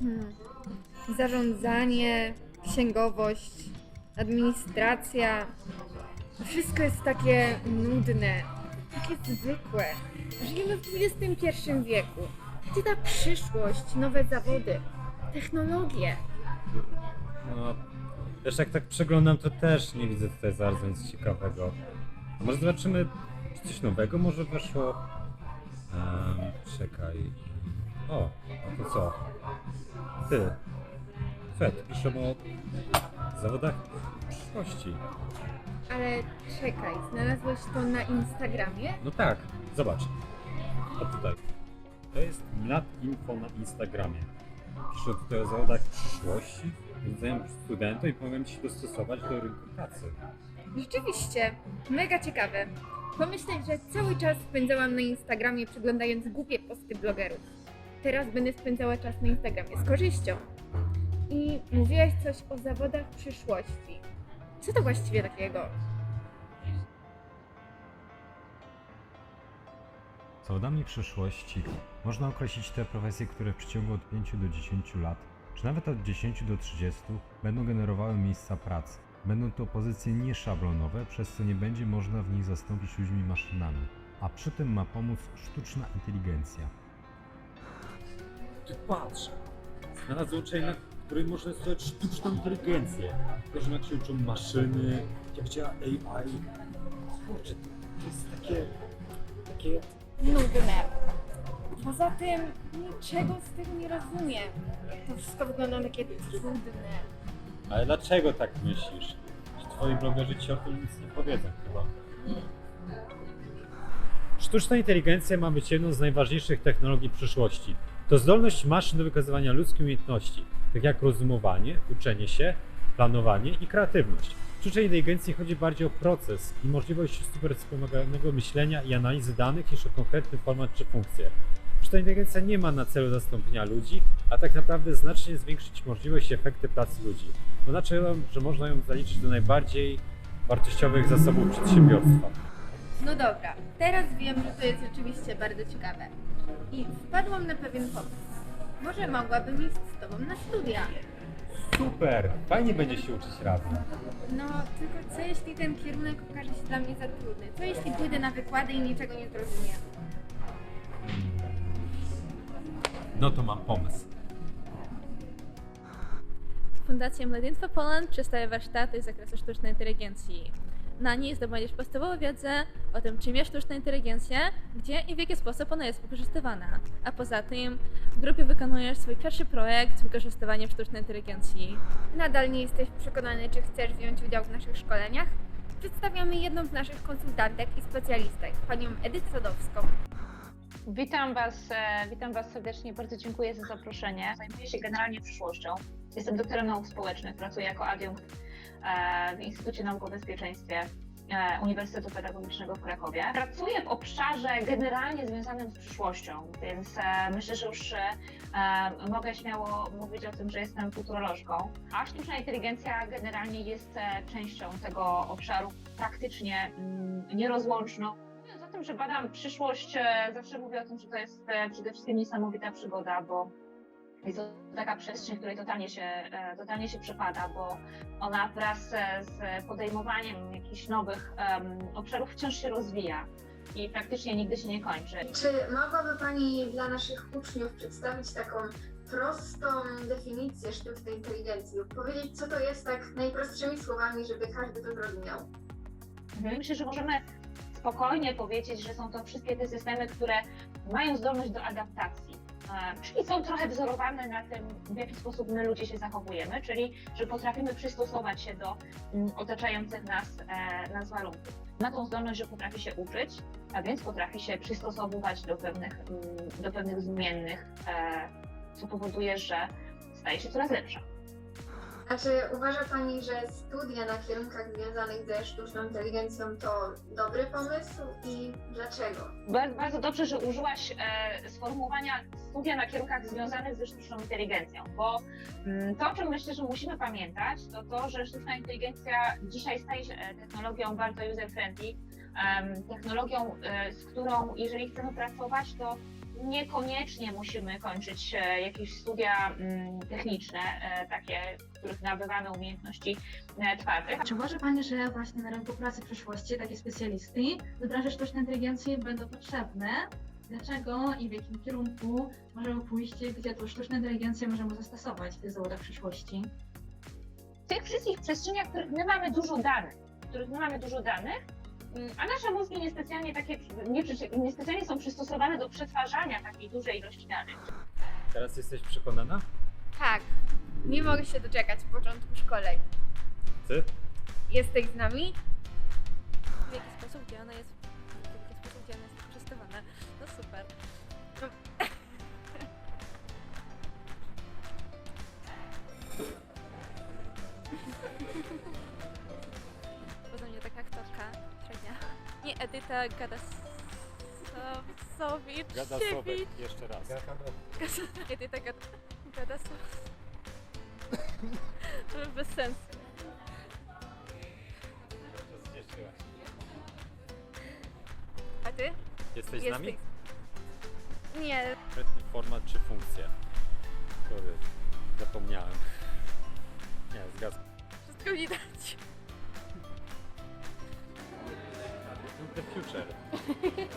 Hmm. Zarządzanie, księgowość, administracja. Wszystko jest takie nudne, takie zwykłe. Żyjemy w XXI wieku. Gdzie ta przyszłość, nowe zawody, technologie? No, wiesz, jak tak przeglądam, to też nie widzę tutaj bardzo nic ciekawego. A może zobaczymy, czy coś nowego może weszło? Um, czekaj. O, a to co? Ty. Fed, piszą o zawodach przyszłości. Ale czekaj, znalazłeś to na Instagramie? No tak, zobacz. A tutaj. To jest Info na Instagramie. Piszę tutaj o zawodach przyszłości, rodzajem studentów i pomagam Ci się dostosować do rynku pracy. Rzeczywiście, mega ciekawe. Pomyśleć, że cały czas spędzałam na Instagramie przeglądając głupie posty blogerów. Teraz będę spędzała czas na Instagramie z korzyścią. I mówiłaś coś o zawodach przyszłości. Co to właściwie takiego? Zawodami przyszłości można określić te profesje, które w przeciągu od 5 do 10 lat, czy nawet od 10 do 30 będą generowały miejsca pracy. Będą to pozycje nieszablonowe, przez co nie będzie można w nich zastąpić ludźmi maszynami, a przy tym ma pomóc sztuczna inteligencja. Ty patrz! Znalazłem uczeń, na której można stosować sztuczną inteligencję. Pokażę jak się uczą maszyny, jak działa AI. Kurczę, to jest takie... takie Nudne. Poza tym niczego z tego nie rozumiem. To wszystko wygląda takie trudne. Ale dlaczego tak myślisz? Że twoi blogerzy ci o tym nic nie powiedzą chyba. Sztuczna inteligencja ma być jedną z najważniejszych technologii przyszłości. To zdolność maszyn do wykazywania ludzkich umiejętności, tak jak rozumowanie, uczenie się, planowanie i kreatywność. W sztucznej inteligencji chodzi bardziej o proces i możliwość super wspomaganego myślenia i analizy danych niż o konkretny format czy funkcję. Sztuczna inteligencja nie ma na celu zastąpienia ludzi, a tak naprawdę znacznie zwiększyć możliwość i efekty pracy ludzi. Oznacza, że można ją zaliczyć do najbardziej wartościowych zasobów przedsiębiorstwa. No dobra, teraz wiem, że to jest rzeczywiście bardzo ciekawe. I wpadłam na pewien pomysł. Może mogłabym iść z tobą na studia. Super! Fajnie będzie się uczyć razem. No, tylko co jeśli ten kierunek okaże się dla mnie za trudny? Co jeśli pójdę na wykłady i niczego nie zrozumiem? No to mam pomysł. Fundacja Mladinstwo Poland przedstawia warsztaty z zakresu sztucznej inteligencji. Na niej zdobędziesz podstawową wiedzę o tym, czym jest sztuczna inteligencja, gdzie i w jaki sposób ona jest wykorzystywana. A poza tym w grupie wykonujesz swój pierwszy projekt z wykorzystywaniem sztucznej inteligencji. Nadal nie jesteś przekonany, czy chcesz wziąć udział w naszych szkoleniach? Przedstawiamy jedną z naszych konsultantek i specjalistek, panią Edytę Sadowską. Witam Was, e, witam Was serdecznie, bardzo dziękuję za zaproszenie. Zajmuję się generalnie przyszłością. Jestem doktorem nauk społecznych, pracuję jako adiunkt w Instytucie Nauk o Bezpieczeństwie e, Uniwersytetu Pedagogicznego w Krakowie. Pracuję w obszarze generalnie związanym z przyszłością, więc e, myślę, że już e, e, mogę śmiało mówić o tym, że jestem futurolożką. A sztuczna inteligencja generalnie jest e, częścią tego obszaru praktycznie mm, nierozłączną. Mówiąc o tym, że badam przyszłość, e, zawsze mówię o tym, że to jest e, przede wszystkim niesamowita przygoda, bo jest to taka przestrzeń, w której totalnie się, e, totalnie się przepada, bo ona wraz z podejmowaniem jakichś nowych obszarów wciąż się rozwija i praktycznie nigdy się nie kończy. Czy mogłaby Pani dla naszych uczniów przedstawić taką prostą definicję sztucznej inteligencji lub powiedzieć, co to jest tak najprostszymi słowami, żeby każdy to zrozumiał? Mhm. Myślę, że możemy spokojnie powiedzieć, że są to wszystkie te systemy, które mają zdolność do adaptacji. E, Czyli są trochę wzorowane na tym, w jaki sposób my ludzie się zachowujemy, czyli że potrafimy przystosować się do mm, otaczających nas, e, nas warunków. Ma tą zdolność, że potrafi się uczyć, a więc potrafi się przystosowywać do pewnych, mm, do pewnych zmiennych, e, co powoduje, że staje się coraz lepsza. A czy uważa Pani, że studia na kierunkach związanych ze sztuczną inteligencją to dobry pomysł i dlaczego? Bardzo, bardzo dobrze, że użyłaś e, sformułowania studia na kierunkach związanych ze sztuczną inteligencją, bo mm, to, o czym myślę, że musimy pamiętać, to to, że sztuczna inteligencja dzisiaj staje się e, technologią bardzo user-friendly, technologią, e, z którą jeżeli chcemy pracować, to niekoniecznie musimy kończyć e, jakieś studia mm, techniczne, e, takie, w których nabywamy umiejętności e, twardych. Czy uważa Pani, że właśnie na rynku pracy przyszłości takie specjalisty z branży sztucznej inteligencji będą potrzebne? Dlaczego i w jakim kierunku możemy pójść, gdzie tą sztuczną inteligencję możemy zastosować w tych zawodach przyszłości? w tych wszystkich przestrzeniach, w których my mamy dużo danych, w których my mamy dużo danych, a nasze mózgi niespecjalnie takie, nie, niespecjalnie są przystosowane do przetwarzania takiej dużej ilości danych. Teraz jesteś przekonana? Tak, nie mogę się doczekać początku szkoleń. Ty? Jesteś z nami? W jaki sposób, gdzie ona jest, Edyta Gadasowicz. Gadasowek, jeszcze raz. Edyta Gad... Gadasowicz. Bez sensu. A ty? Jesteś z nami? Nie, Konkretny format czy funkcja? Sorry, zapomniałem. Nie, zgadzam. Wszystko widać. The future.